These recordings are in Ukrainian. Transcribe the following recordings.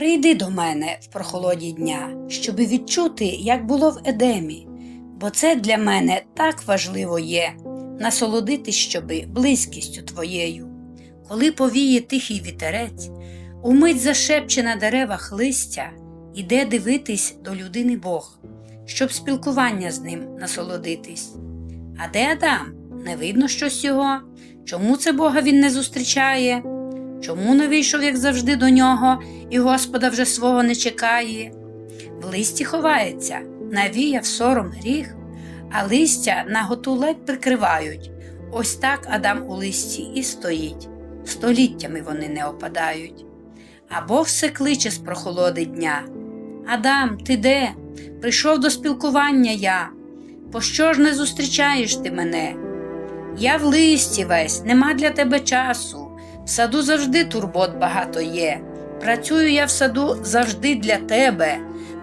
Прийди до мене в прохолоді дня, щоби відчути, як було в Едемі, бо це для мене так важливо є насолодитись щоби близькістю твоєю. Коли повіє тихий вітерець, умить зашепче на деревах листя, іде дивитись до людини Бог, щоб спілкування з ним насолодитись. А де Адам? Не видно щось його? Чому це Бога він не зустрічає? Чому не вийшов, як завжди, до нього, і Господа вже свого не чекає? В листі ховається, навіяв сором гріх, а листя наготу ледь прикривають. Ось так Адам у листі і стоїть, століттями вони не опадають. А Бог все кличе з прохолоди дня. Адам, ти де? Прийшов до спілкування я. Пощо ж не зустрічаєш ти мене? Я в листі весь, нема для тебе часу. В саду завжди турбот багато є. Працюю я в саду завжди для тебе.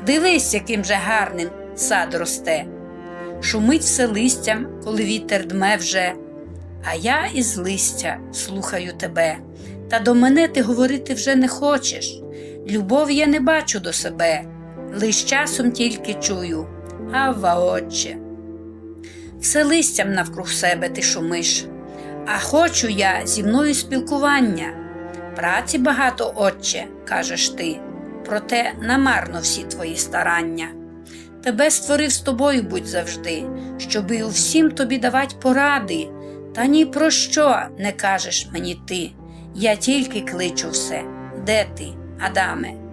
Дивись, яким же гарним сад росте. Шумить все листям, коли вітер дме вже. А я із листя слухаю тебе. Та до мене ти говорити вже не хочеш. Любов я не бачу до себе, лиш часом тільки чую. Авва, отче. Все листям навкруг себе ти шумиш, а хочу я зі мною спілкування. Праці багато, отче, кажеш ти, проте намарно всі твої старання. Тебе створив з тобою будь завжди, щоби у всім тобі давать поради, та ні про що не кажеш мені ти. Я тільки кличу все. Де ти, Адаме?